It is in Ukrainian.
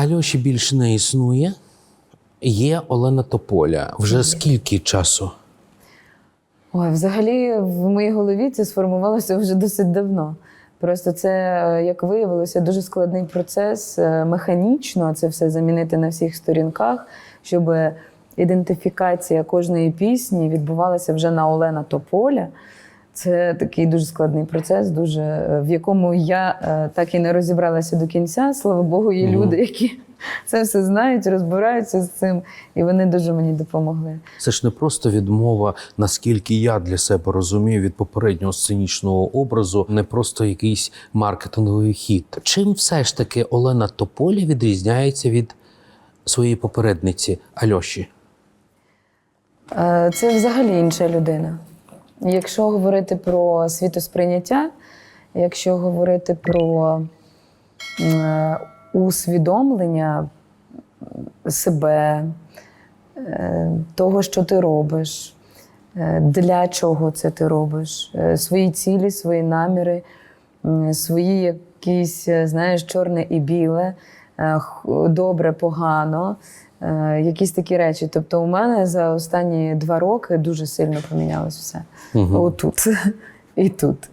Альоші більше не існує. Є Олена Тополя. Вже скільки часу? Ой, взагалі в моїй голові це сформувалося вже досить давно. Просто це, е, як виявилося, дуже складний процес е, механічно це все замінити на всіх сторінках, щоб ідентифікація кожної пісні відбувалася вже на Олена Тополя. Це такий дуже складний процес, дуже, е, в якому я е, так і не розібралася до кінця. Слава Богу, є люди, які це все знають, розбираються з цим, і вони дуже мені допомогли. Це ж не просто відмова, наскільки я для себе розумію від попереднього сценічного образу, не просто якийсь маркетинговий хід. Чим все ж таки Олена Тополя відрізняється від своєї попередниці Альоші? Е, Це взагалі інша людина. Якщо говорити про світосприйняття, якщо говорити про е, усвідомлення себе, е, того, що ти робиш, е, для чого це ти робиш, свої цілі, свої наміри, свої якісь, знаєш, чорне і біле, добре, погано, якісь такі речі. Тобто, у мене за останні два роки дуже сильно помінялось все. Угу. Отут і тут.